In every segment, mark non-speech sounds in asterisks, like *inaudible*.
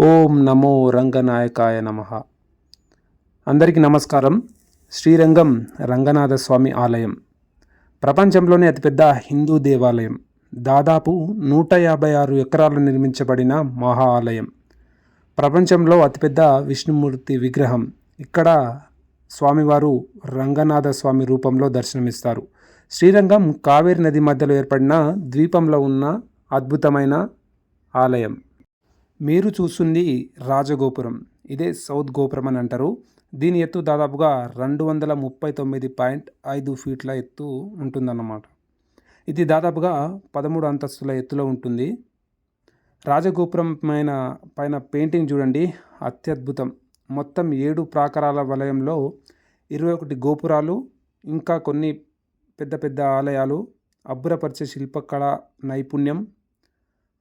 ఓం నమో రంగనాయకాయ నమ. అందరికీ నమస్కారం. శ్రీరంగం రంగనాథ స్వామి ఆలయం. ప్రపంచంలోనే అతిపెద్ద హిందూ దేవాలయం. దాదాపు నూట యాభై ఆరు ఎకరాలు నిర్మించబడిన మహా ఆలయం ప్రపంచంలో అతిపెద్ద విష్ణుమూర్తి విగ్రహం. ఇక్కడ స్వామివారు రంగనాథ స్వామి రూపంలో దర్శనమిస్తారు. శ్రీరంగం కావేరి నది మధ్యలో ఏర్పడిన ద్వీపంలో ఉన్న అద్భుతమైన ఆలయం. మీరు చూస్తుంది రాజగోపురం. ఇదే సౌత్ గోపురం అని అంటారు. దీని ఎత్తు దాదాపుగా రెండు వందల ముప్పై తొమ్మిది పాయింట్ ఐదు ఫీట్ల ఎత్తు ఉంటుందన్నమాట. ఇది దాదాపుగా పదమూడు అంతస్తుల ఎత్తులో ఉంటుంది. రాజగోపురం పైన పైన పెయింటింగ్ చూడండి. అత్యద్భుతం. మొత్తం ఏడు ప్రాకారాల వలయంలో ఇరవై ఒకటి గోపురాలు ఇంకా కొన్ని పెద్ద పెద్ద ఆలయాలు అబ్బురపరిచే శిల్పకళ నైపుణ్యం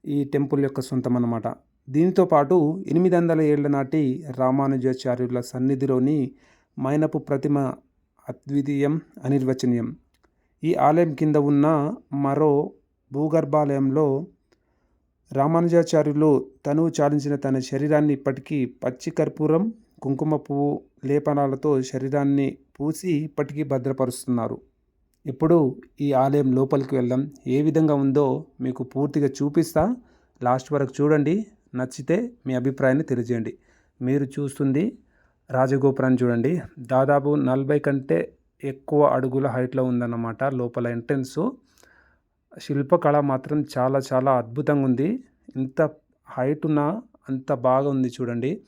ఈ టెంపుల్ యొక్క సొంతం అన్నమాట దీనితో పాటు ఎనిమిది వందల ఏళ్ళ నాటి రామానుజాచార్యుల సన్నిధిలోని మైనపు ప్రతిమ అద్వితీయం అనిర్వచనీయం. ఈ ఆలయం కింద ఉన్న మరో భూగర్భాలయంలో రామానుజాచార్యులు తనువు చాలించిన తన శరీరాన్ని ఇప్పటికీ పచ్చి కర్పూరం కుంకుమ పువ్వు లేపనాలతో శరీరాన్ని పూసి ఇప్పటికీ భద్రపరుస్తున్నారు. ఇప్పుడు ఈ ఆలయం లోపలికి వెళ్దాం. ఏ విధంగా ఉందో మీకు పూర్తిగా చూపిస్తా. లాస్ట్ వరకు చూడండి. నచ్చితే మీ అభిప్రాయాన్ని తెలియజేయండి. మీరు చూస్తుంది రాజగోపురాన్ని చూడండి. దాదాపు నలభై కంటే ఎక్కువ అడుగుల హైట్లో ఉందన్నమాట లోపల ఎంట్రన్స్. శిల్పకళ మాత్రం చాలా చాలా అద్భుతంగా ఉంది. ఇంత హైట్ ఉన్న అంత బాగా ఉంది చూడండి.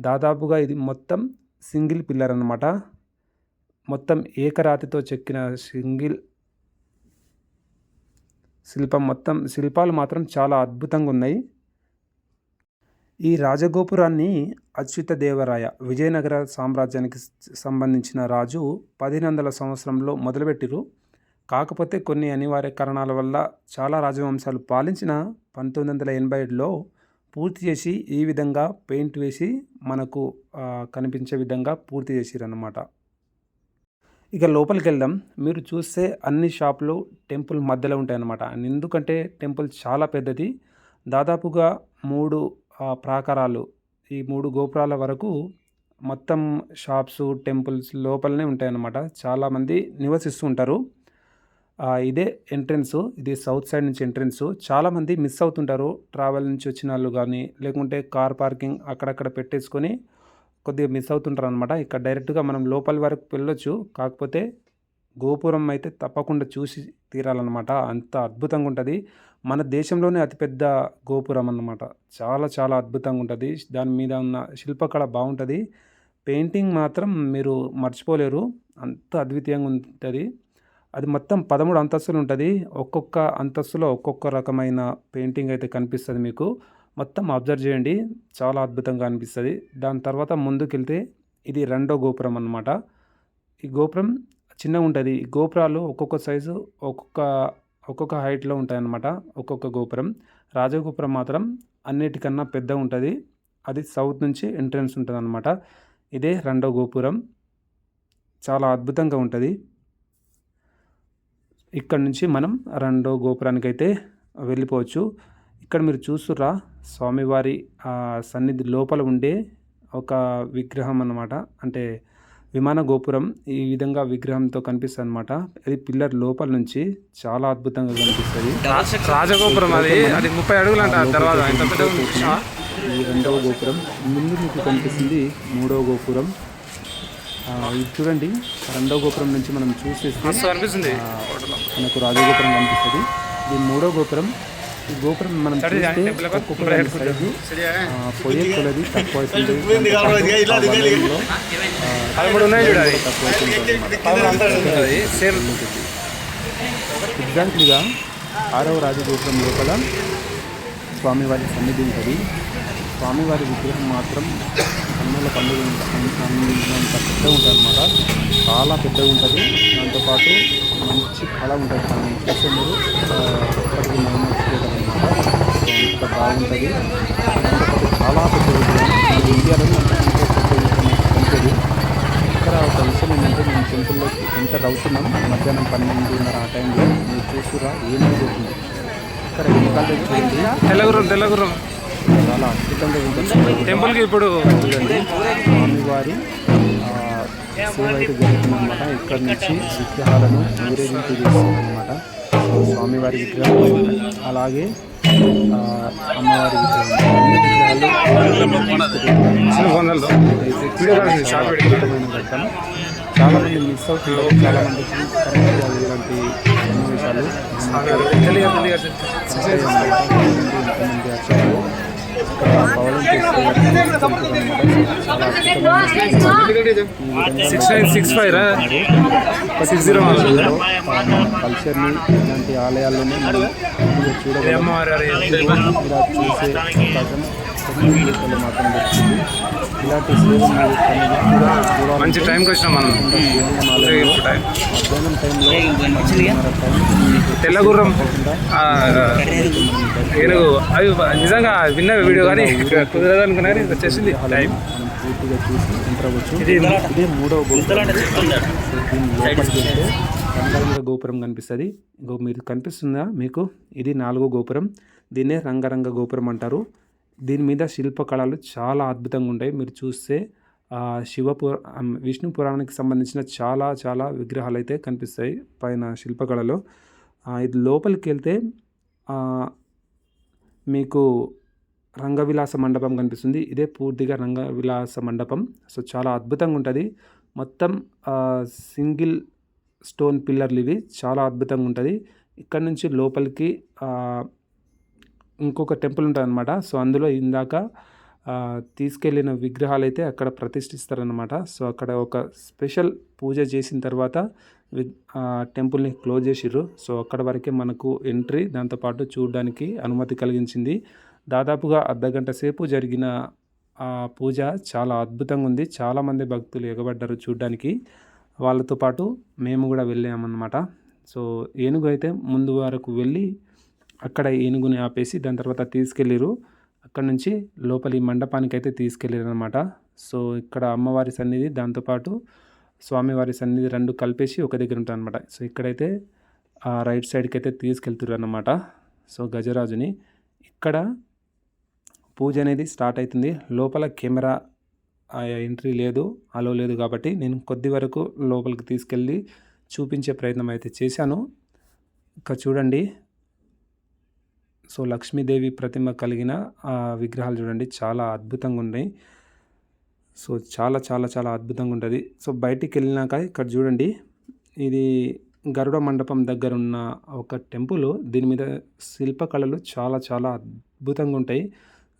దాదాపుగా ఇది మొత్తం సింగిల్ పిల్లర్ అన్నమాట. మొత్తం ఏకరాతితో చెక్కిన సింగిల్ శిల్పం మొత్తం శిల్పాలు మాత్రం చాలా అద్భుతంగా ఉన్నాయి. ఈ రాజగోపురాన్ని అచ్యుత దేవరాయ విజయనగర సామ్రాజ్యానికి సంబంధించిన రాజు పదిహేను వందల సంవత్సరంలో మొదలుపెట్టిరు. కాకపోతే కొన్ని అనివార్య కారణాల వల్ల చాలా రాజవంశాలు పాలించిన పంతొమ్మిది వందల ఎనభై ఏడులో పూర్తి చేసి ఈ విధంగా పెయింట్ వేసి మనకు కనిపించే విధంగా పూర్తి చేసిరన్నమాట. ఇక లోపలికి వెళ్దాం మీరు చూస్తే అన్ని షాపులు టెంపుల్ మధ్యలో ఉంటాయన్నమాట. ఎందుకంటే టెంపుల్ చాలా పెద్దది. దాదాపుగా మూడు ప్రాకారాలు ఈ మూడు గోపురాల వరకు మొత్తం షాప్స్ టెంపుల్స్ లోపలనే ఉంటాయన్నమాట. చాలామంది నివసిస్తూ ఉంటారు. ఇదే ఎంట్రన్స్ ఇది సౌత్ సైడ్ నుంచి ఎంట్రన్స్ చాలామంది మిస్ అవుతుంటారు. ట్రావెల్ నుంచి వచ్చిన వాళ్ళు కానీ లేకుంటే కార్ పార్కింగ్ అక్కడక్కడ పెట్టేసుకొని కొద్దిగా మిస్ అవుతుంటారు అనమాట ఇక్కడ డైరెక్ట్గా మనం లోపలి వరకు వెళ్ళొచ్చు. కాకపోతే గోపురం అయితే తప్పకుండా చూసి తీరాలన్నమాట. అంత అద్భుతంగా ఉంటుంది. మన దేశంలోనే అతిపెద్ద గోపురం అన్నమాట. చాలా చాలా అద్భుతంగా ఉంటుంది. దాని మీద ఉన్న శిల్పకళ బాగుంటుంది. పెయింటింగ్ మాత్రం మీరు మర్చిపోలేరు. అంత అద్వితీయంగా ఉంటుంది. అది మొత్తం పదమూడు అంతస్తులు ఉంటుంది. ఒక్కొక్క అంతస్తులో ఒక్కొక్క రకమైన పెయింటింగ్ అయితే కనిపిస్తుంది మీకు. మొత్తం అబ్జర్వ్ చేయండి. చాలా అద్భుతంగా అనిపిస్తుంది. దాని తర్వాత ముందుకెళ్తే ఇది రెండో గోపురం అన్నమాట. ఈ గోపురం చిన్నగా ఉంటుంది. ఈ గోపురాలు ఒక్కొక్క సైజు ఒక్కొక్క ఒక్కొక్క హైట్లో ఉంటాయన్నమాట. ఒక్కొక్క గోపురం. రాజగోపురం మాత్రం అన్నిటికన్నా పెద్ద ఉంటుంది అది సౌత్ నుంచి ఎంట్రన్స్ ఉంటుంది అనమాట ఇదే రెండో గోపురం. చాలా అద్భుతంగా ఉంటుంది. ఇక్కడ నుంచి మనం రెండో గోపురానికి అయితే వెళ్ళిపోవచ్చు. ఇక్కడ మీరు చూస్తురా స్వామివారి సన్నిధి లోపల ఉండే ఒక విగ్రహం అన్నమాట. అంటే విమాన గోపురం ఈ విధంగా విగ్రహంతో కనిపిస్తుంది అనమాట అది పిల్లర్ లోపల నుంచి చాలా అద్భుతంగా కనిపిస్తుంది. రాజగోపురం అది. అది ముప్పై అడుగులు ఈ రెండవ గోపురం ముందు మీకు కనిపిస్తుంది మూడవ గోపురం. ఆ, ఇది చూడండి. రెండవ గోపురం నుంచి మనం చూసేస్తే మనకు రాజగోపురం కనిపిస్తుంది. ఇది మూడో గోపురం. ఈ గోపురం మనం చూస్తే ఒక్కొక్క సైజు. ఆ, పోయే కొలది తక్కువ *laughs* ఎగ్జాక్ట్లీగా ఆరవ రాజగోపురం లోపల స్వామివారి సన్నిధి ఉంటుంది. స్వామివారి విగ్రహం మాత్రం కన్నుల పండుగ పెద్దగా ఉంటుంది అనమాట చాలా పెద్దగా ఉంటుంది. దాంతోపాటు మంచి కళ ఉంటుంది. మనం చూస్తే మీరు ఆ, ఎప్పటికీ మైమర్చిపోతారు అనమాట అంత బాగుంటుంది. దాంతోపాటు చాలా పెద్దగా విగ్రహం మన ఇండియాలోనే ఇక్కడ ఒక విషయం ఏంటంటే మేము టెంపుల్లోకి ఎంటర్ అవుతున్నాం. మధ్యాహ్నం పన్నెండున్నర ఆ టైంలో. మీరు చూస్తురా ఏమైపోతుంది. ఇక్కడ వెనకాల చూడండి తెలుగురు తెలుగురు చాలా అద్భుతంగా ఉంటుంది టెంపుల్కి ఇప్పుడు స్వామివారి సేవ అయితే జరుగుతుందన్నమాట. ఇక్కడ నుంచి విగ్రహాలను ఊరేగింపు చేస్తారనమాట సో స్వామివారి విగ్రహం అలాగే అమ్మవారి విగ్రహాలు చాలా మంది మిస్ అవుతున్నారు. చాలా మందికి కరెక్ట్గా ఇలాంటి సన్నివేశాలు. తెలియదు సిక్స్ నైన్ సిక్స్ ఫైవ్ రా. సిక్స్ జీరో కల్చర్ని ఇలాంటి ఆలయాల్లోనే మనం చూడగలం ఇలా చూసే అవకాశం మాత్రం దొరుకుతుంది ఇలాంటి సేవలు మంచి టైంకి వచ్చినాం మనం. మధ్యాహ్నం టైంలో తెల్లగుర్రం. ఆ, ఏనుగు. అవి నిజంగా విన్న వీడియో కానీ కుదరదు అనుకున్నా కానీ వచ్చేసింది టైం. పూర్తిగా చూసి ఇది మూడవ గోపురం. రంగరంగ గోపురం కనిపిస్తుంది. గో మీరు కనిపిస్తుందా మీకు? ఇది నాలుగో గోపురం. దీన్నే రంగరంగ గోపురం అంటారు. దీని మీద శిల్పకళలు చాలా అద్భుతంగా ఉంటాయి. మీరు చూస్తే శివపుర విష్ణు పురాణానికి సంబంధించిన చాలా చాలా విగ్రహాలు అయితే కనిపిస్తాయి పైన శిల్పకళలో. ఇది లోపలికి వెళ్తే మీకు రంగవిలాస మండపం కనిపిస్తుంది. ఇదే పూర్తిగా రంగవిలాస మండపం. సో చాలా అద్భుతంగా ఉంటుంది. మొత్తం సింగిల్ స్టోన్ పిల్లర్లు ఇవి. చాలా అద్భుతంగా ఉంటుంది. ఇక్కడ నుంచి లోపలికి ఇంకొక టెంపుల్ ఉంటుందన్నమాట. సో అందులో ఇందాక తీసుకెళ్ళిన విగ్రహాలు అయితే అక్కడ ప్రతిష్ఠిస్తారనమాట సో అక్కడ ఒక స్పెషల్ పూజ చేసిన తర్వాత వి- ఆ టెంపుల్ని క్లోజ్ చేసిర్రు. సో అక్కడ వరకే మనకు ఎంట్రీ దాంతోపాటు చూడడానికి అనుమతి కలిగించింది. దాదాపుగా అర్ధగంట సేపు జరిగిన ఆ పూజ చాలా అద్భుతంగా ఉంది. చాలామంది భక్తులు ఎగబడ్డారు చూడడానికి. వాళ్ళతో పాటు మేము కూడా వెళ్ళామన్నమాట. సో ఏనుగు అయితే ముందు వరకు వెళ్ళి అక్కడ ఏనుగుని ఆపేసి దాని తర్వాత తీసుకెళ్ళిరు. అక్కడ నుంచి లోపలి మండపానికి అయితే తీసుకెళ్ళారు అనమాట సో ఇక్కడ అమ్మవారి సన్నిధి దాంతోపాటు స్వామివారి సన్నిధి రెండు కలిపేసి ఒక దగ్గర ఉంటుంది అనమాట సో ఇక్కడైతే ఆ రైట్ సైడ్కి అయితే తీసుకెళ్తున్నారు అనమాట సో గజరాజుని. ఇక్కడ పూజ అనేది స్టార్ట్ అవుతుంది లోపల కెమెరా ఆ ఎంట్రీ లేదు అలో లేదు కాబట్టి నేను కొద్ది వరకు లోపలికి తీసుకెళ్ళి చూపించే ప్రయత్నం అయితే చేశాను. ఇంకా చూడండి సో లక్ష్మీదేవి ప్రతిమ కలిగిన ఆ విగ్రహాలు చూడండి చాలా అద్భుతంగా ఉన్నాయి. సో చాలా చాలా చాలా అద్భుతంగా ఉంటుంది. సో బయటికి వెళ్ళినాక ఇక్కడ చూడండి ఇది గరుడ మండపం దగ్గర ఉన్న ఒక టెంపుల్. దీని మీద శిల్పకళలు చాలా చాలా అద్భుతంగా ఉంటాయి.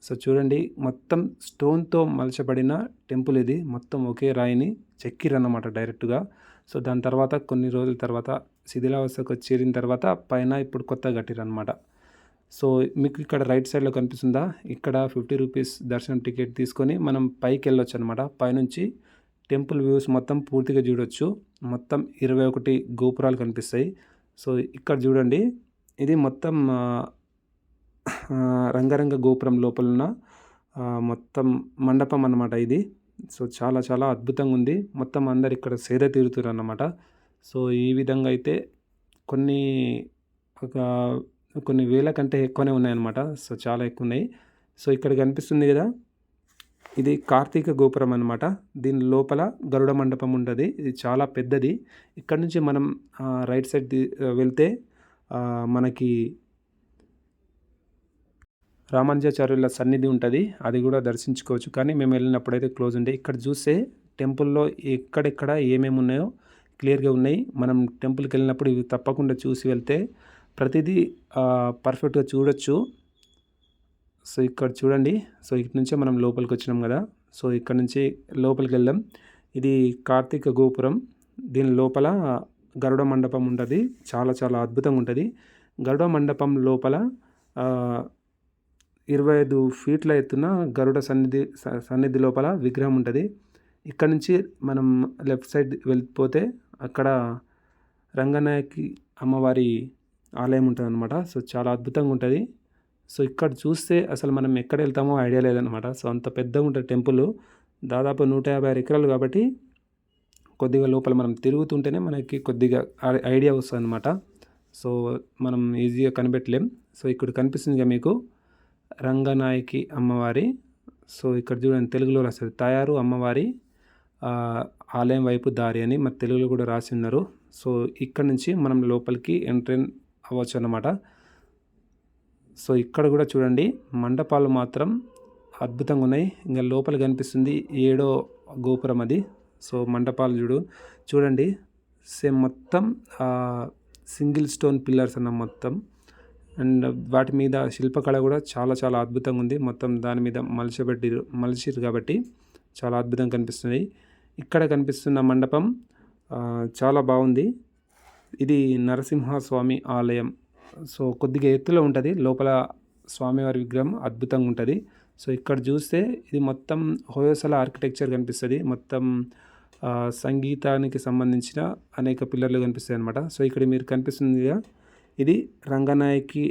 సో చూడండి మొత్తం స్టోన్తో మలచబడిన టెంపుల్ ఇది. మొత్తం ఒకే రాయిని చెక్కిరన్నమాట డైరెక్ట్గా. సో దాని తర్వాత కొన్ని రోజుల తర్వాత శిథిలావస్థకు చేరిన తర్వాత పైన ఇప్పుడు కొత్తగా కట్టిరన్నమాట. సో మీకు ఇక్కడ రైట్ సైడ్లో కనిపిస్తుందా? ఇక్కడ ఫిఫ్టీ రూపీస్ దర్శనం టికెట్ తీసుకొని మనం పైకి వెళ్ళొచ్చు అనమాట పైనుంచి టెంపుల్ వ్యూస్ మొత్తం పూర్తిగా చూడొచ్చు. మొత్తం ఇరవై ఒకటి గోపురాలు కనిపిస్తాయి. సో ఇక్కడ చూడండి. ఇది మొత్తం రంగరంగ గోపురం లోపల ఉన్న మొత్తం మండపం అన్నమాట ఇది. సో చాలా చాలా అద్భుతంగా ఉంది. మొత్తం అందరు ఇక్కడ సేద తీరుతారు అన్నమాట. సో ఈ విధంగా అయితే కొన్ని ఒక కొన్ని వేల కంటే ఎక్కువనే ఉన్నాయన్నమాట. సో చాలా ఎక్కువ ఉన్నాయి సో ఇక్కడ కనిపిస్తుంది కదా ఇది కార్తీక గోపురం అనమాట దీని లోపల గరుడ మండపం ఉంటుంది. ఇది చాలా పెద్దది. ఇక్కడ నుంచి మనం రైట్ సైడ్ వెళ్తే మనకి రామానుజాచార్యుల సన్నిధి ఉంటుంది. అది కూడా దర్శించుకోవచ్చు. కానీ మేము వెళ్ళినప్పుడు అయితే క్లోజ్ ఉండే. ఇక్కడ చూస్తే టెంపుల్లో ఎక్కడెక్కడ ఏమేమి ఉన్నాయో క్లియర్గా ఉన్నాయి. మనం టెంపుల్కి వెళ్ళినప్పుడు ఇవి తప్పకుండా చూసి వెళ్తే ప్రతిదీ పర్ఫెక్ట్గా చూడొచ్చు. సో ఇక్కడ చూడండి. సో ఇక్కడ నుంచే మనం లోపలికి వచ్చినాం కదా. సో ఇక్కడ నుంచి లోపలికి వెళ్దాం. ఇది కార్తీక గోపురం. దీని లోపల గరుడ మండపం ఉంటుంది. చాలా చాలా అద్భుతంగా ఉంటుంది. గరుడ మండపం లోపల ఇరవై ఐదు ఫీట్ల ఎత్తున గరుడ సన్నిధి స- సన్నిధి లోపల విగ్రహం ఉంటుంది. ఇక్కడ నుంచి మనం లెఫ్ట్ సైడ్ వెళ్ళిపోతే అక్కడ రంగనాయకి అమ్మవారి ఆలయం ఉంటుంది అనమాట సో చాలా అద్భుతంగా ఉంటుంది. సో ఇక్కడ చూస్తే అసలు మనం ఎక్కడ వెళ్తామో ఐడియా లేదనమాట సో అంత పెద్దగా ఉంటుంది టెంపుల్. దాదాపు నూట యాభై ఆరు ఎకరాలు కాబట్టి కొద్దిగా లోపల మనం తిరుగుతుంటేనే మనకి కొద్దిగా ఐడియా వస్తుంది అనమాట సో మనం ఈజీగా కనిపెట్టలేం. సో ఇక్కడ కనిపిస్తుంది మీకు రంగనాయకి అమ్మవారి. సో ఇక్కడ చూడండి తెలుగులో రాస్తారు తయారు అమ్మవారి ఆలయం వైపు దారి అని మరి తెలుగులో కూడా రాసి ఉన్నారు. సో ఇక్కడ నుంచి మనం లోపలికి ఎంట్రెన్ అవ్వచ్చు అన్నమాట సో ఇక్కడ కూడా చూడండి మండపాలు మాత్రం అద్భుతంగా ఉన్నాయి ఇంకా లోపల కనిపిస్తుంది ఏడో గోపురం అది. సో మండపాలు చూడు. చూడండి సేమ్ మొత్తం సింగిల్ స్టోన్ పిల్లర్స్ అన్న మొత్తం. అండ్ వాటి మీద శిల్పకళ కూడా చాలా చాలా అద్భుతంగా ఉంది మొత్తం దాని మీద మలచబెట్టి మలిచిరు కాబట్టి చాలా అద్భుతంగా కనిపిస్తుంది ఇక్కడ కనిపిస్తున్న మండపం చాలా బాగుంది ఇది నరసింహస్వామి ఆలయం. సో కొద్దిగా ఎత్తులో ఉంటుంది. లోపల స్వామివారి విగ్రహం అద్భుతంగా ఉంటుంది. సో ఇక్కడ చూస్తే ఇది మొత్తం హోయోసల ఆర్కిటెక్చర్ కనిపిస్తుంది. మొత్తం సంగీతానికి సంబంధించిన అనేక పిల్లర్లు కనిపిస్తాయి అనమాట సో ఇక్కడ మీరు కనిపిస్తుందిగా ఇది రంగనాయకి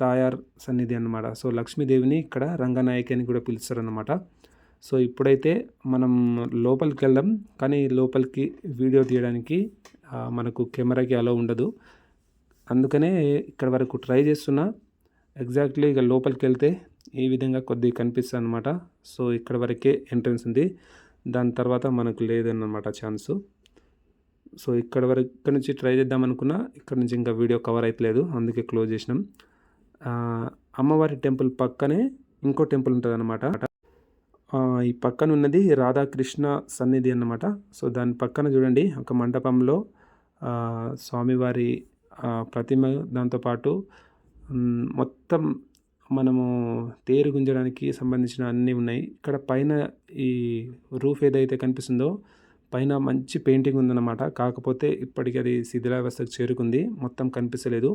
తాయార్ సన్నిధి అన్నమాట. సో లక్ష్మీదేవిని ఇక్కడ రంగనాయకి అని కూడా పిలుస్తారు సో ఇప్పుడైతే మనం లోపలికి వెళ్దాం. కానీ లోపలికి వీడియో తీయడానికి మనకు కెమెరాకి అలో ఉండదు. అందుకనే ఇక్కడ వరకు ట్రై చేస్తున్నా. ఎగ్జాక్ట్లీ ఇక లోపలికి వెళ్తే ఈ విధంగా కొద్దిగా కనిపిస్తుంది అనమాట సో ఇక్కడ వరకే ఎంట్రన్స్ ఉంది. దాని తర్వాత మనకు లేదన్నమాట ఛాన్సు సో ఇక్కడ వరకు ఇక్కడ నుంచి ట్రై చేద్దాం అనుకున్నా. ఇక్కడ నుంచి ఇంకా వీడియో కవర్ అయితలేదు. అందుకే క్లోజ్ చేసినాం. అమ్మవారి టెంపుల్ పక్కనే ఇంకో టెంపుల్ ఉంటుంది అనమాట ఈ పక్కన ఉన్నది రాధాకృష్ణ సన్నిధి అన్నమాట. సో దాని పక్కన చూడండి. ఒక మండపంలో స్వామివారి ప్రతిమ దాంతోపాటు మొత్తం మనము తేరు గుంజడానికి సంబంధించిన అన్నీ ఉన్నాయి. ఇక్కడ పైన ఈ రూఫ్ ఏదైతే కనిపిస్తుందో పైన మంచి పెయింటింగ్ ఉందన్నమాట. కాకపోతే ఇప్పటికి అది శిథిలావస్థకు చేరుకుంది. మొత్తం కనిపించలేదు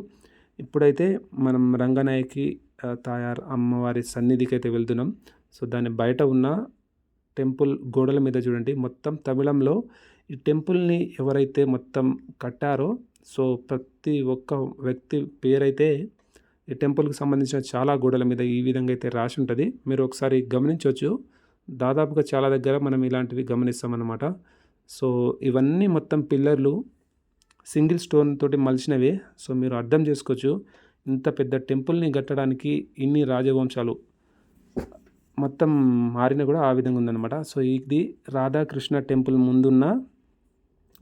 ఇప్పుడైతే మనం రంగనాయకి తాయార్ అమ్మవారి సన్నిధికి అయితే వెళ్తున్నాం. సో దాని బయట ఉన్న టెంపుల్ గోడల మీద చూడండి. మొత్తం తమిళంలో ఈ టెంపుల్ని ఎవరైతే మొత్తం కట్టారో సో ప్రతి ఒక్క వ్యక్తి పేరైతే ఈ టెంపుల్కి సంబంధించిన చాలా గోడల మీద ఈ విధంగా అయితే రాసి ఉంటుంది. మీరు ఒకసారి గమనించవచ్చు. దాదాపుగా చాలా దగ్గర మనం ఇలాంటివి గమనిస్తామన్నమాట. సో ఇవన్నీ మొత్తం పిల్లర్లు సింగిల్ స్టోన్ తోటి మలిచినవే. సో మీరు అర్థం చేసుకోవచ్చు. ఇంత పెద్ద టెంపుల్ని కట్టడానికి ఇన్ని రాజవంశాలు మొత్తం మారిన కూడా ఆ విధంగా ఉందన్నమాట. సో ఇది రాధాకృష్ణ టెంపుల్ ముందున్న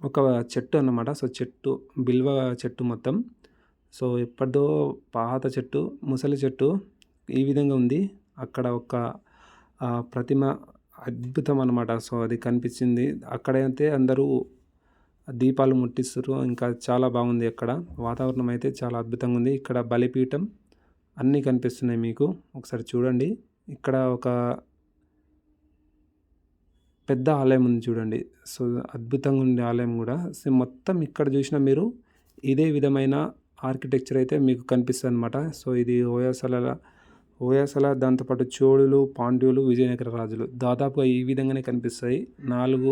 ఒక చెట్టు అన్నమాట. సో చెట్టు బిల్వ చెట్టు మొత్తం. సో ఎప్పటిదో పాత చెట్టు ముసలి చెట్టు ఈ విధంగా ఉంది. అక్కడ ఒక ప్రతిమ అద్భుతం అనమాట సో అది కనిపించింది. అక్కడైతే అందరూ దీపాలు ముట్టిస్తారు ఇంకా చాలా బాగుంది అక్కడ. వాతావరణం అయితే చాలా అద్భుతంగా ఉంది. ఇక్కడ బలిపీఠం అన్నీ కనిపిస్తున్నాయి మీకు. ఒకసారి చూడండి. ఇక్కడ ఒక పెద్ద ఆలయం ఉంది చూడండి. సో అద్భుతంగా ఉండే ఆలయం కూడా. సో మొత్తం ఇక్కడ చూసినా మీరు ఇదే విధమైన ఆర్కిటెక్చర్ అయితే మీకు కనిపిస్తుంది అనమాట సో ఇది ఓయాసల ఓయాసల దాంతోపాటు చోళులు పాండ్యులు విజయనగర రాజులు దాదాపుగా ఈ విధంగానే కనిపిస్తాయి. నాలుగు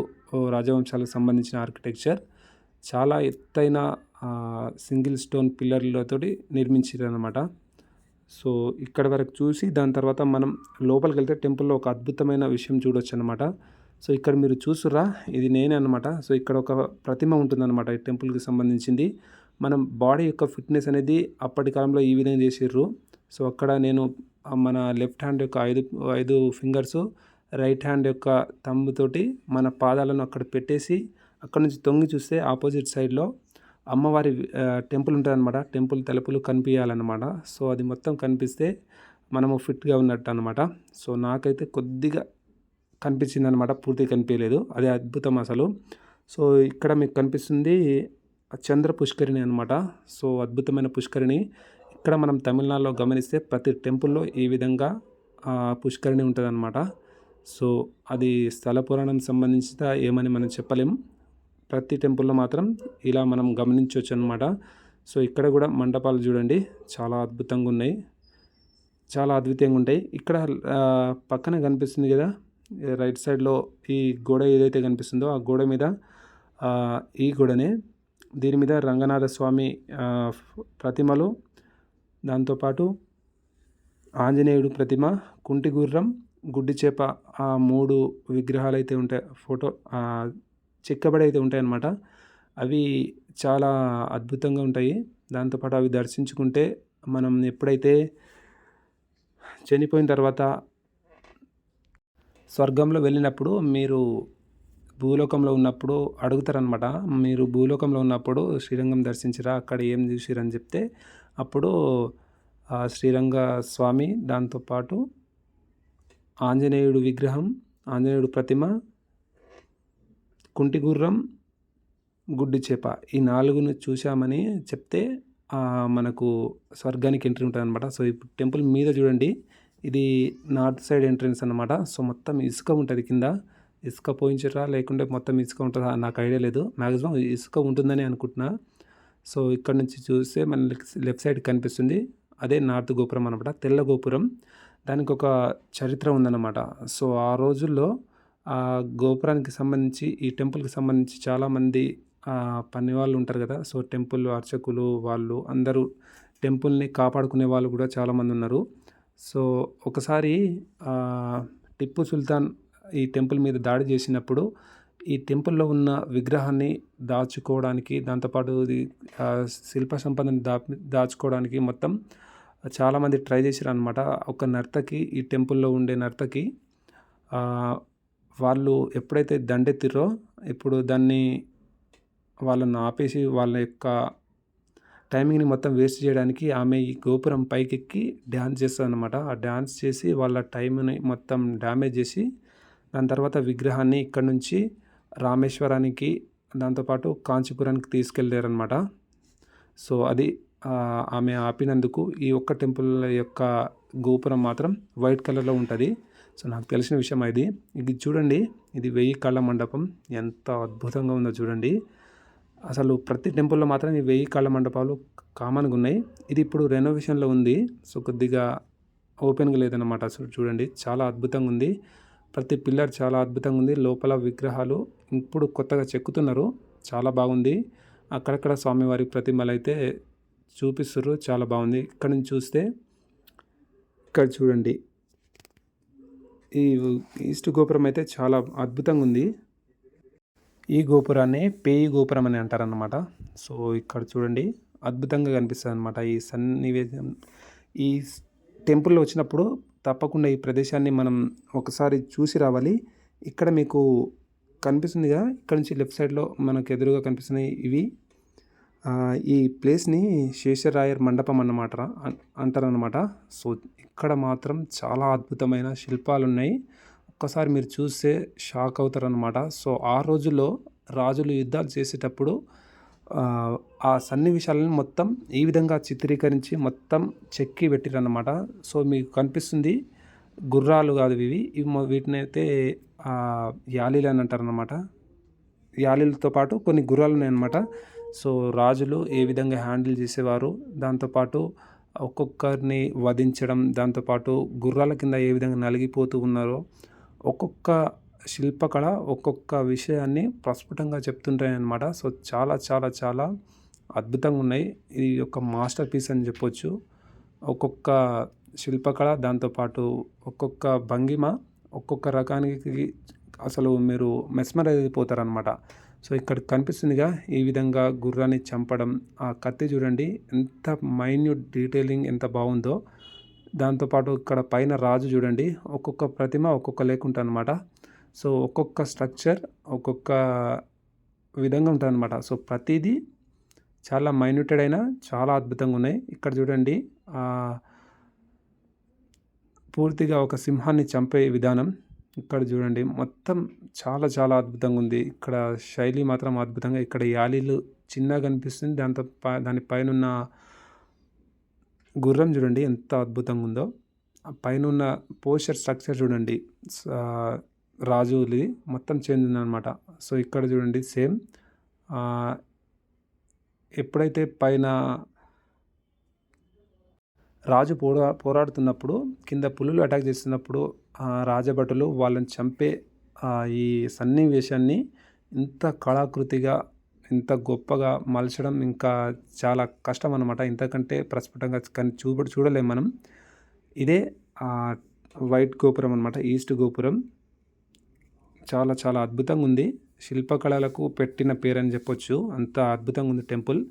రాజవంశాలకు సంబంధించిన ఆర్కిటెక్చర్. చాలా ఎత్తైన సింగిల్ స్టోన్ పిల్లర్లతోటి నిర్మించారు అనమాట సో ఇక్కడ వరకు చూసి దాని తర్వాత మనం లోపలికి వెళ్తే టెంపుల్లో ఒక అద్భుతమైన విషయం చూడొచ్చు అనమాట సో ఇక్కడ మీరు చూసురా ఇది నేనే అనమాట సో ఇక్కడ ఒక ప్రతిమ ఉంటుందన్నమాట ఈ టెంపుల్కి సంబంధించింది. మనం బాడీ యొక్క ఫిట్నెస్ అనేది అప్పటి కాలంలో ఈ విధంగా చేసిర్రు. సో అక్కడ నేను మన లెఫ్ట్ హ్యాండ్ యొక్క ఐదు ఐదు ఫింగర్స్ రైట్ హ్యాండ్ యొక్క తమ్ముతోటి మన పాదాలను అక్కడ పెట్టేసి అక్కడ నుంచి తొంగి చూస్తే ఆపోజిట్ సైడ్లో అమ్మవారి టెంపుల్ ఉంటుంది అనమాట టెంపుల్ తలుపులు కనిపించాలన్నమాట సో అది మొత్తం కనిపిస్తే మనము ఫిట్గా ఉన్నట్టు అనమాట సో నాకైతే కొద్దిగా కనిపించింది అనమాట పూర్తిగా కనిపించలేదు. అదే అద్భుతం అసలు. సో ఇక్కడ మీకు కనిపిస్తుంది చంద్ర పుష్కరిణి అనమాట సో అద్భుతమైన పుష్కరిణి. ఇక్కడ మనం తమిళనాడులో గమనిస్తే ప్రతి టెంపుల్లో ఈ విధంగా పుష్కరిణి ఉంటుందన్నమాట. సో అది స్థల పురాణం సంబంధించిన ఏమని మనం చెప్పలేం. ప్రతి టెంపుల్లో మాత్రం ఇలా మనం గమనించవచ్చు అనమాట సో ఇక్కడ కూడా మండపాలు చూడండి. చాలా అద్భుతంగా ఉన్నాయి. చాలా అద్భుతంగా ఉంటాయి. ఇక్కడ పక్కన కనిపిస్తుంది కదా రైట్ సైడ్లో ఈ గోడ ఏదైతే కనిపిస్తుందో ఆ గోడ మీద ఈ గోడనే దీని మీద రంగనాథ స్వామి ప్రతిమలు దాంతోపాటు ఆంజనేయుడు ప్రతిమ కుంటి గుర్రం గుడ్డి చేప ఆ మూడు విగ్రహాలు అయితే ఉంటాయి ఫోటో చెక్కబడి అయితే ఉంటాయి అన్నమాట అవి చాలా అద్భుతంగా ఉంటాయి. దాంతోపాటు అవి దర్శించుకుంటే మనం ఎప్పుడైతే చనిపోయిన తర్వాత స్వర్గంలో వెళ్ళినప్పుడు మీరు భూలోకంలో ఉన్నప్పుడు అడుగుతారనమాట మీరు భూలోకంలో ఉన్నప్పుడు శ్రీరంగం దర్శించరా అక్కడ ఏం చూసిరని చెప్తే అప్పుడు శ్రీరంగ స్వామి దాంతోపాటు ఆంజనేయుడు విగ్రహం ఆంజనేయుడు ప్రతిమ కుంటి గుర్రం గుడ్డి చేప ఈ నాలుగును చూశామని చెప్తే మనకు స్వర్గానికి ఎంట్రీ ఉంటుంది అనమాట సో ఇప్పుడు టెంపుల్ మీద చూడండి. ఇది నార్త్ సైడ్ ఎంట్రన్స్ అనమాట సో మొత్తం ఇసుక ఉంటుంది కింద. ఇసుక పోయించరా లేకుంటే మొత్తం ఇసుక ఉంటుందా నాకు ఐడియా లేదు. మ్యాక్సిమం ఇసుక ఉంటుందని అనుకుంటున్నా. సో ఇక్కడ నుంచి చూస్తే మన లెఫ్ట్ సైడ్ కనిపిస్తుంది. అదే నార్త్ గోపురం అనమాట తెల్ల గోపురం. దానికి ఒక చరిత్ర ఉందన్నమాట. సో ఆ రోజుల్లో ఆ గోపురానికి సంబంధించి ఈ టెంపుల్కి సంబంధించి చాలామంది పని వాళ్ళు ఉంటారు కదా. సో టెంపుల్ అర్చకులు వాళ్ళు అందరూ టెంపుల్ని కాపాడుకునే వాళ్ళు కూడా చాలామంది ఉన్నారు. సో ఒకసారి టిప్పు సుల్తాన్ ఈ టెంపుల్ మీద దాడి చేసినప్పుడు ఈ టెంపుల్లో ఉన్న విగ్రహాన్ని దాచుకోవడానికి దాంతోపాటు ఇది శిల్ప సంపదను దా దాచుకోవడానికి మొత్తం చాలామంది ట్రై చేశారు అనమాట ఒక నర్తకి ఈ టెంపుల్లో ఉండే నర్తకి వాళ్ళు ఎప్పుడైతే దండెత్తిరో ఇప్పుడు దాన్ని వాళ్ళని ఆపేసి వాళ్ళ యొక్క టైమింగ్ని మొత్తం వేస్ట్ చేయడానికి ఆమె ఈ గోపురం పైకెక్కి డ్యాన్స్ చేస్తుంది అనమాట ఆ డ్యాన్స్ చేసి వాళ్ళ టైంని మొత్తం డ్యామేజ్ చేసి దాని తర్వాత విగ్రహాన్ని ఇక్కడ నుంచి రామేశ్వరానికి దాంతోపాటు కాంచీపురానికి తీసుకెళ్ళారనమాట సో అది ఆమె ఆపినందుకు ఈ ఒక్క టెంపుల్ యొక్క గోపురం మాత్రం వైట్ కలర్లో ఉంటుంది. సో నాకు తెలిసిన విషయం ఇది. ఇది చూడండి ఇది వెయ్యి కళ్ళ మండపం. ఎంత అద్భుతంగా ఉందో చూడండి. అసలు ప్రతి టెంపుల్లో మాత్రం ఈ వెయ్యి కాళ్ళ మండపాలు కామన్గా ఉన్నాయి. ఇది ఇప్పుడు రెనోవేషన్లో ఉంది. సో కొద్దిగా ఓపెన్గా లేదన్నమాట. చూడండి చాలా అద్భుతంగా ఉంది. ప్రతి పిల్లర్ చాలా అద్భుతంగా ఉంది. లోపల విగ్రహాలు ఇప్పుడు కొత్తగా చెక్కుతున్నారు. చాలా బాగుంది. అక్కడక్కడ స్వామివారి ప్రతిమలు అయితే చూపిస్తున్నారు. చాలా బాగుంది. ఇక్కడ నుంచి చూస్తే ఇక్కడ చూడండి. ఈ ఈస్ట్ గోపురం అయితే చాలా అద్భుతంగా ఉంది. ఈ గోపురాన్ని పేయి గోపురం అని అంటారనమాట సో ఇక్కడ చూడండి అద్భుతంగా కనిపిస్తుంది అనమాట ఈ సన్నివేశం ఈ టెంపుల్లో వచ్చినప్పుడు తప్పకుండా ఈ ప్రదేశాన్ని మనం ఒకసారి చూసి రావాలి. ఇక్కడ మీకు కనిపిస్తుందిగా ఇక్కడ నుంచి లెఫ్ట్ సైడ్లో మనకు ఎదురుగా కనిపిస్తున్నాయి ఇవి. ఈ ప్లేస్ని శేషరాయర్ మండపం అన్నమాట అంటారనమాట సో ఇక్కడ మాత్రం చాలా అద్భుతమైన శిల్పాలు ఉన్నాయి ఒక్కసారి మీరు చూస్తే షాక్ అవుతారనమాట సో ఆ రోజుల్లో రాజులు యుద్ధాలు చేసేటప్పుడు ఆ, సన్నివేశాలను మొత్తం ఈ విధంగా చిత్రీకరించి మొత్తం చెక్కి పెట్టిరన్నమాట. సో మీకు కనిపిస్తుంది గుర్రాలు కాదు ఇవి. ఇవి వీటిని అయితే యాలీలు అని అంటారనమాట యాలీలతో పాటు కొన్ని గుర్రాలు ఉన్నాయన్నమాట. సో రాజులు ఏ విధంగా హ్యాండిల్ చేసేవారు దాంతోపాటు ఒక్కొక్కరిని వధించడం దాంతోపాటు గుర్రాల కింద ఏ విధంగా నలిగిపోతూ ఉన్నారో ఒక్కొక్క శిల్పకళ ఒక్కొక్క విషయాన్ని ప్రస్ఫుటంగా చెప్తుంటాయన్నమాట. సో చాలా చాలా చాలా అద్భుతంగా ఉన్నాయి. ఇది ఒక మాస్టర్ పీస్ అని చెప్పొచ్చు. ఒక్కొక్క శిల్పకళ దాంతోపాటు ఒక్కొక్క భంగిమ ఒక్కొక్క రకానికి అసలు మీరు మెస్మరైజ్ అయిపోతారనమాట సో ఇక్కడ కనిపిస్తుందిగా ఈ విధంగా గుర్రాన్ని చంపడం. ఆ కత్తి చూడండి ఎంత మైన్యూట్ డీటెయిలింగ్ ఎంత బాగుందో. దాంతోపాటు ఇక్కడ పైన రాజు చూడండి. ఒక్కొక్క ప్రతిమ ఒక్కొక్క లేకుంటా అనమాట సో ఒక్కొక్క స్ట్రక్చర్ ఒక్కొక్క విధంగా ఉంటుంది అనమాట సో ప్రతిదీ చాలా మైన్యూటెడ్ అయినా చాలా అద్భుతంగా ఉన్నాయి. ఇక్కడ చూడండి పూర్తిగా ఒక సింహాన్ని చంపే విధానం ఇక్కడ చూడండి. మొత్తం చాలా చాలా అద్భుతంగా ఉంది. ఇక్కడ శైలి మాత్రం అద్భుతంగా. ఇక్కడ యాలీలు చిన్నగా కనిపిస్తుంది దాంతో ప- దాని పైన ఉన్న గుర్రం చూడండి ఎంత అద్భుతంగా ఉందో పైన ఉన్న పోస్టర్ స్ట్రక్చర్ చూడండి స- రాజుది మొత్తం చేంజ్ ఉందన్నమాట. సో ఇక్కడ చూడండి సేమ్. ఎప్పుడైతే పైన రాజు పోరా పోరాడుతున్నప్పుడు కింద పులులు అటాక్ చేస్తున్నప్పుడు రాజభటులు వాళ్ళని చంపే ఈ సన్నివేశాన్ని ఇంత కళాకృతిగా ఇంత గొప్పగా మలచడం ఇంకా చాలా కష్టం అనమాట ఇంతకంటే ప్రస్ఫుటంగా కానీ చూపడు చూడలేం మనం. ఇదే ఆ వైట్ గోపురం అనమాట ఈస్ట్ గోపురం. చాలా చాలా అద్భుతంగా ఉంది. శిల్పకళలకు పెట్టిన పేరు అని చెప్పొచ్చు. అంత అద్భుతంగా ఉంది టెంపుల్.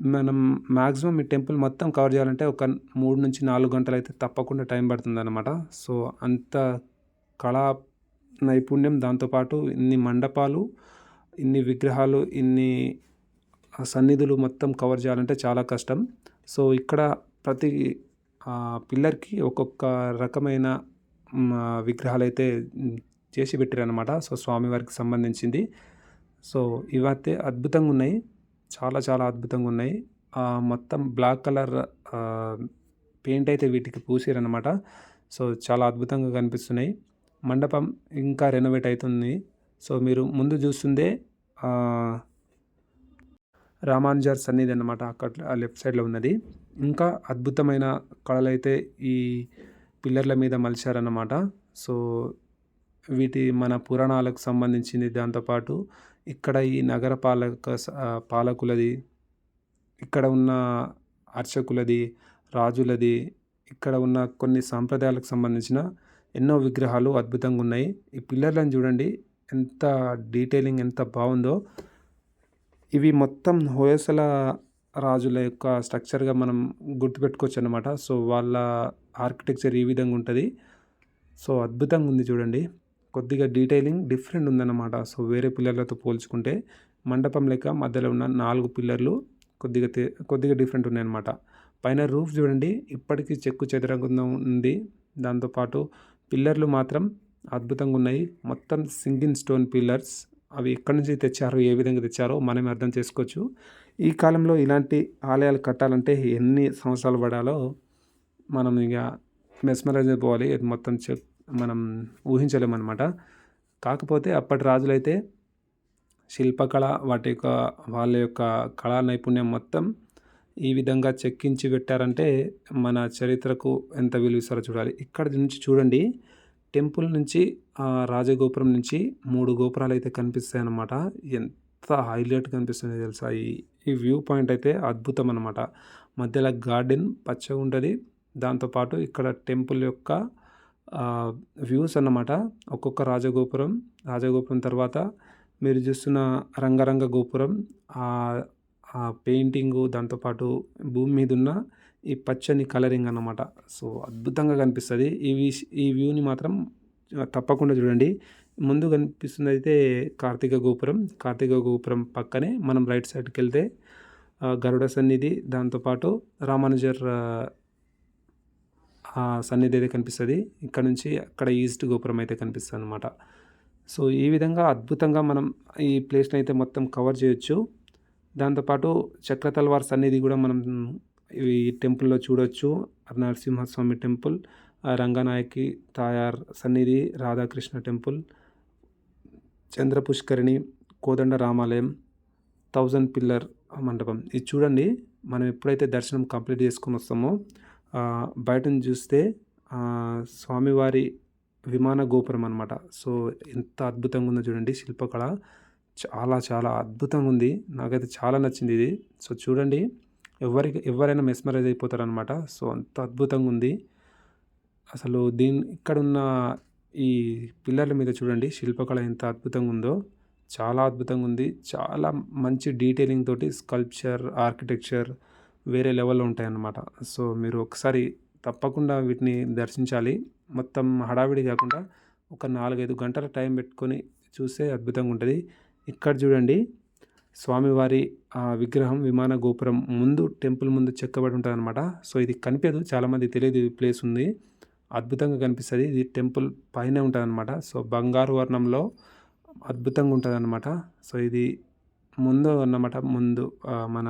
మనం మ్యాక్సిమం ఈ టెంపుల్ మొత్తం కవర్ చేయాలంటే ఒక మూడు నుంచి నాలుగు గంటలు అయితే తప్పకుండా టైం పడుతుంది అనమాట సో అంత కళా నైపుణ్యం దాంతోపాటు ఇన్ని మండపాలు ఇన్ని విగ్రహాలు ఇన్ని సన్నిధులు మొత్తం కవర్ చేయాలంటే చాలా కష్టం. సో ఇక్కడ ప్రతి పిల్లర్కి ఒక్కొక్క రకమైన విగ్రహాలు అయితే చేసి పెట్టారనమాట సో స్వామివారికి సంబంధించింది. సో ఇవైతే అద్భుతంగా ఉన్నాయి చాలా చాలా అద్భుతంగా ఉన్నాయి మొత్తం బ్లాక్ కలర్ పెయింట్ అయితే వీటికి పూసారనమాట సో చాలా అద్భుతంగా కనిపిస్తున్నాయి. మండపం ఇంకా రెనోవేట్ అవుతుంది సో మీరు ముందు చూస్తుందే రామానుజర్ సన్నిధి అన్నమాట అక్కడ లెఫ్ట్ సైడ్లో ఉన్నది. ఇంకా అద్భుతమైన కళలు అయితే ఈ పిల్లర్ల మీద మలిచారన్నమాట. సో వీటి మన పురాణాలకు సంబంధించింది దాంతోపాటు ఇక్కడ ఈ నగర పాలక స- పాలకులది ఇక్కడ ఉన్న అర్చకులది రాజులది ఇక్కడ ఉన్న కొన్ని సాంప్రదాయాలకు సంబంధించిన ఎన్నో విగ్రహాలు అద్భుతంగా ఉన్నాయి. ఈ పిల్లర్లను చూడండి ఎంత డీటెయిలింగ్ ఎంత బాగుందో. ఇవి మొత్తం హోయసల రాజుల యొక్క స్ట్రక్చర్గా మనం గుర్తుపెట్టుకోవచ్చు అనమాట సో వాళ్ళ ఆర్కిటెక్చర్ ఈ విధంగా ఉంటుంది. సో అద్భుతంగా ఉంది చూడండి. కొద్దిగా డీటెయిలింగ్ డిఫరెంట్ ఉందన్నమాట. సో వేరే పిల్లర్లతో పోల్చుకుంటే మండపం లెక్క మధ్యలో ఉన్న నాలుగు పిల్లర్లు కొద్దిగా కొద్దిగా డిఫరెంట్ ఉన్నాయన్నమాట. పైన రూఫ్ చూడండి. ఇప్పటికీ చెక్కు చెదరకుండా ఉంది. దాంతోపాటు పిల్లర్లు మాత్రం అద్భుతంగా ఉన్నాయి మొత్తం సింగిల్ స్టోన్ పిల్లర్స్. అవి ఎక్కడి నుంచి తెచ్చారో? ఏ విధంగా తెచ్చారో మనమే అర్థం చేసుకోవచ్చు. ఈ కాలంలో ఇలాంటి ఆలయాలు కట్టాలంటే ఎన్ని సంవత్సరాలు పడాలో మనం ఇక మెస్మరైజ్ అయిపోవాలి. మొత్తం చెప్ మనం ఊహించలేమన్నమాట. కాకపోతే అప్పటి రాజులైతే శిల్పకళ వాటి యొక్క వాళ్ళ యొక్క కళా నైపుణ్యం మొత్తం ఈ విధంగా చెక్కించి పెట్టారంటే మన చరిత్రకు ఎంత విలువిస్తారో చూడాలి. ఇక్కడ నుంచి చూడండి. టెంపుల్ నుంచి ఆ రాజగోపురం నుంచి మూడు గోపురాలు అయితే కనిపిస్తాయి అన్నమాట ఎంత హైలైట్ కనిపిస్తుంది తెలుసా? ఈ ఈ వ్యూ పాయింట్ అయితే అద్భుతం అనమాట మధ్యలో గార్డెన్ పచ్చగా ఉంటుంది. దాంతోపాటు ఇక్కడ టెంపుల్ యొక్క వ్యూస్ అన్నమాట. ఒక్కొక్క రాజగోపురం రాజగోపురం తర్వాత మీరు చూస్తున్న రంగరంగ గోపురం ఆ- ఆ పెయింటింగు దాంతోపాటు భూమి మీద ఉన్న ఈ పచ్చని కలరింగ్ అన్నమాట. సో అద్భుతంగా కనిపిస్తుంది. ఈ ఈ వ్యూని మాత్రం తప్పకుండా చూడండి. ముందు కనిపిస్తుంది అయితే కార్తీక గోపురం. కార్తీక గోపురం పక్కనే మనం రైట్ సైడ్కి వెళ్తే గరుడ సన్నిధి. దాంతోపాటు రామానుజర్ సన్నిధి అయితే కనిపిస్తుంది. ఇక్కడ నుంచి అక్కడ ఈస్ట్ గోపురం అయితే కనిపిస్తుంది అనమాట సో ఈ విధంగా అద్భుతంగా మనం ఈ ప్లేస్ని అయితే మొత్తం కవర్ చేయొచ్చు. దాంతోపాటు చక్రతల్వార్ సన్నిధి కూడా మనం ఈ టెంపుల్లో చూడొచ్చు. నరసింహస్వామి టెంపుల్ రంగనాయకి తాయార్ సన్నిధి రాధాకృష్ణ టెంపుల్ చంద్ర పుష్కరిణి కోదండ రామాలయం థౌజండ్ పిల్లర్ మండపం. ఇది చూడండి మనం ఎప్పుడైతే దర్శనం కంప్లీట్ చేసుకుని వస్తామో బయటను చూస్తే స్వామివారి విమాన గోపురం అనమాట సో ఎంత అద్భుతంగా ఉందో చూడండి శిల్పకళ. చాలా చాలా అద్భుతంగా ఉంది. నాకైతే చాలా నచ్చింది ఇది. సో చూడండి. ఎవరికి ఎవరైనా మెస్మరైజ్ అయిపోతారనమాట సో అంత అద్భుతంగా ఉంది అసలు దీని ఇక్కడున్న ఈ పిల్లర్ల మీద చూడండి శిల్పకళ ఎంత అద్భుతంగా ఉందో చాలా అద్భుతంగా ఉంది చాలా మంచి డీటెయిలింగ్ తోటి స్కల్ప్చర్ ఆర్కిటెక్చర్ వేరే లెవెల్లో ఉంటాయన్నమాట. సో మీరు ఒకసారి తప్పకుండా వీటిని దర్శించాలి. మొత్తం హడావిడి కాకుండా ఒక నాలుగైదు గంటల టైం పెట్టుకొని చూస్తే అద్భుతంగా ఉంటుంది ఇక్కడ చూడండి స్వామివారి ఆ విగ్రహం విమాన గోపురం ముందు టెంపుల్ ముందు చెక్కబడి ఉంటుంది అనమాట సో ఇది కనిపించదు చాలామంది తెలియదు ఈ ప్లేస్ ఉంది. అద్భుతంగా కనిపిస్తుంది. ఇది టెంపుల్ పైన ఉంటుంది అనమాట సో బంగారు వర్ణంలో అద్భుతంగా ఉంటుంది అనమాట సో ఇది ముందు అన్నమాట. ముందు మన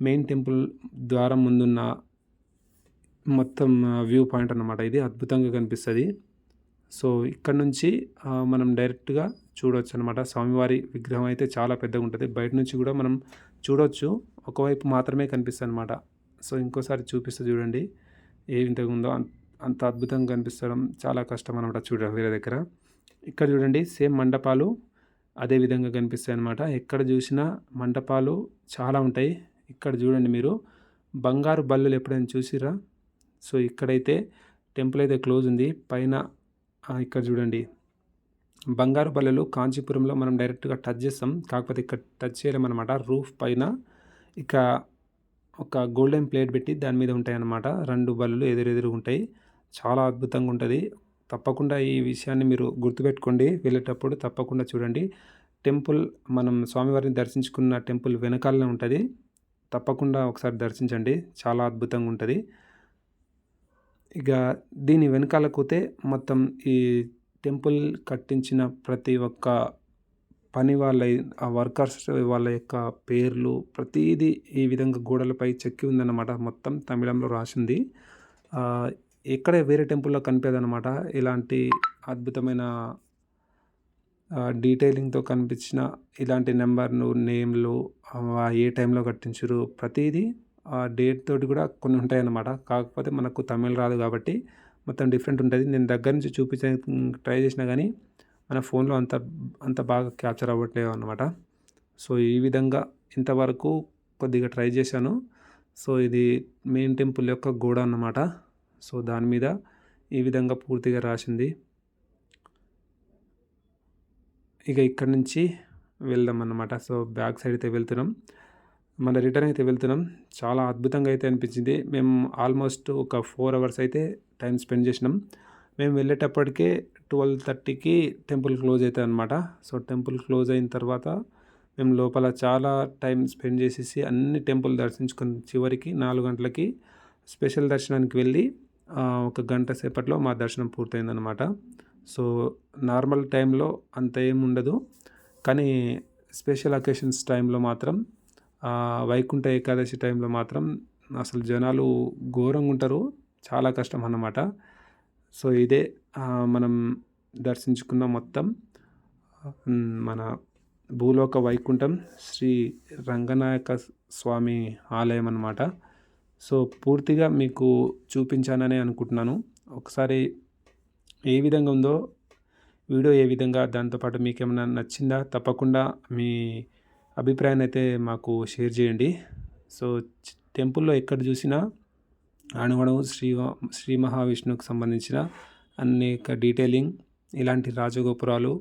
మెయిన్ టెంపుల్ ద్వారం ముందున్న మొత్తం వ్యూ పాయింట్ అన్నమాట. ఇది అద్భుతంగా కనిపిస్తుంది. సో ఇక్కడ నుంచి మనం డైరెక్ట్గా చూడొచ్చు అనమాట స్వామివారి విగ్రహం అయితే చాలా పెద్దగా ఉంటుంది. బయట నుంచి కూడా మనం చూడవచ్చు ఒకవైపు మాత్రమే కనిపిస్తుంది అనమాట సో ఇంకోసారి చూపిస్తే చూడండి. ఏ వింతగా ఉందో అంత అంత అద్భుతంగా కనిపిస్తడం చాలా కష్టం అనమాట చూడడం వేరే దగ్గర. ఇక్కడ చూడండి సేమ్ మండపాలు అదే విధంగా కనిపిస్తాయి అనమాట ఎక్కడ చూసినా మండపాలు చాలా ఉంటాయి. ఇక్కడ చూడండి మీరు బంగారు బల్లులు ఎప్పుడైనా చూసిరా? సో ఇక్కడైతే టెంపుల్ అయితే క్లోజ్ ఉంది. పైన ఇక్కడ చూడండి బంగారు బల్లెలు కాంచీపురంలో మనం డైరెక్ట్గా టచ్ చేస్తాం. కాకపోతే ఇక్కడ టచ్ చేయలేమన్నమాట. రూఫ్ పైన ఇక ఒక గోల్డెన్ ప్లేట్ పెట్టి దాని మీద ఉంటాయి అన్నమాట రెండు బల్లులు ఎదురెదురు ఉంటాయి. చాలా అద్భుతంగా ఉంటుంది. తప్పకుండా ఈ విషయాన్ని మీరు గుర్తుపెట్టుకోండి. వెళ్ళేటప్పుడు తప్పకుండా చూడండి. టెంపుల్ మనం స్వామివారిని దర్శించుకున్న టెంపుల్ వెనకాలనే ఉంటుంది. తప్పకుండా ఒకసారి దర్శించండి. చాలా అద్భుతంగా ఉంటుంది. ఇక దీని వెనకాలకు పోతే మొత్తం ఈ టెంపుల్ కట్టించిన ప్రతి ఒక్క పని వాళ్ళ ఆ వర్కర్స్ వాళ్ళ యొక్క పేర్లు ప్రతిదీ ఈ విధంగా గోడలపై చెక్కి ఉందన్నమాట. మొత్తం తమిళంలో రాసింది. ఎక్కడ వేరే టెంపుల్లో కనిపించదన్నమాట ఇలాంటి అద్భుతమైన డీటెయిలింగ్తో కనిపించిన ఇలాంటి నెంబర్లు నేమ్లు ఏ టైంలో కట్టించారు ప్రతిదీ ఆ డేట్ తోటి కూడా కొన్ని ఉంటాయన్నమాట. కాకపోతే మనకు తమిళ్ రాదు కాబట్టి మొత్తం డిఫరెంట్ ఉంటుంది. నేను దగ్గర నుంచి చూపించడానికి ట్రై చేసినా కానీ మన ఫోన్లో అంత అంత బాగా క్యాప్చర్ అవ్వట్లేదు అనమాట సో ఈ విధంగా ఇంతవరకు కొద్దిగా ట్రై చేశాను. సో ఇది మెయిన్ టెంపుల్ యొక్క గోడ అన్నమాట. సో దాని మీద ఈ విధంగా పూర్తిగా రాసింది. ఇక ఇక్కడ నుంచి వెళ్దాం అన్నమాట. సో బ్యాక్ సైడ్ అయితే వెళ్తున్నాం. మన రిటర్న్ అయితే వెళ్తున్నాం. చాలా అద్భుతంగా అయితే అనిపించింది. మేము ఆల్మోస్ట్ ఒక ఫోర్ అవర్స్ అయితే టైం స్పెండ్ చేసినాం. మేము వెళ్ళేటప్పటికే ట్వెల్వ్ థర్టీకి టెంపుల్ క్లోజ్ అవుతుంది అనమాట సో టెంపుల్ క్లోజ్ అయిన తర్వాత మేము లోపల చాలా టైం స్పెండ్ చేసేసి అన్ని టెంపుల్ దర్శించుకుని చివరికి నాలుగు గంటలకి స్పెషల్ దర్శనానికి వెళ్ళి ఒక గంట సేపట్లో మా దర్శనం పూర్తయిందనమాట సో నార్మల్ టైంలో అంత ఏం ఉండదు. కానీ స్పెషల్ అకేషన్స్ టైంలో మాత్రం వైకుంఠ ఏకాదశి టైంలో మాత్రం అసలు జనాలు ఘోరంగా ఉంటారు. చాలా కష్టం అన్నమాట. సో ఇదే మనం దర్శించుకున్న మొత్తం మన భూలోక వైకుంఠం శ్రీ రంగనాయక స్వామి ఆలయం అన్నమాట. సో పూర్తిగా మీకు చూపించాననే అనుకుంటున్నాను. ఒకసారి ఏ విధంగా ఉందో వీడియో ఏ విధంగా దాంతోపాటు మీకు ఏమైనా నచ్చిందా తప్పకుండా మీ అభిప్రాయాన్ని అయితే మాకు షేర్ చేయండి. సో టెంపుల్లో ఎక్కడ చూసినా అణువణువు శ్రీ శ్రీ మహావిష్ణువుకు సంబంధించిన అనేక డీటెయిలింగ్ ఇలాంటి రాజగోపురాలు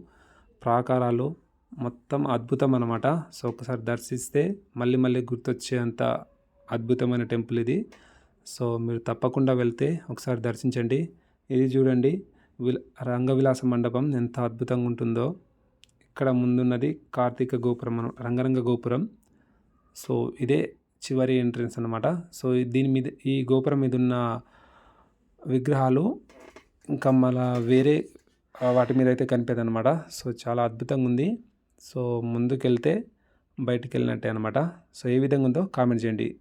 ప్రాకారాలు మొత్తం అద్భుతం అనమాట సో ఒకసారి దర్శిస్తే మళ్ళీ మళ్ళీ గుర్తొచ్చేంత అద్భుతమైన టెంపుల్ ఇది. సో మీరు తప్పకుండా వెళ్తే ఒకసారి దర్శించండి. ఇది చూడండి విల రంగవిలాస మండపం ఎంత అద్భుతంగా ఉంటుందో. ఇక్కడ ముందున్నది కార్తీక గోపురం రంగరంగ గోపురం. సో ఇదే చివరి ఎంట్రన్స్ అనమాట సో దీని మీద ఈ గోపురం మీద ఉన్న విగ్రహాలు ఇంకా మళ్ళా వేరే వాటి మీద అయితే కనిపేది అనమాట సో చాలా అద్భుతంగా ఉంది. సో ముందుకెళ్తే బయటికి వెళ్ళినట్టే అనమాట సో ఏ విధంగా ఉందో కామెంట్ చేయండి.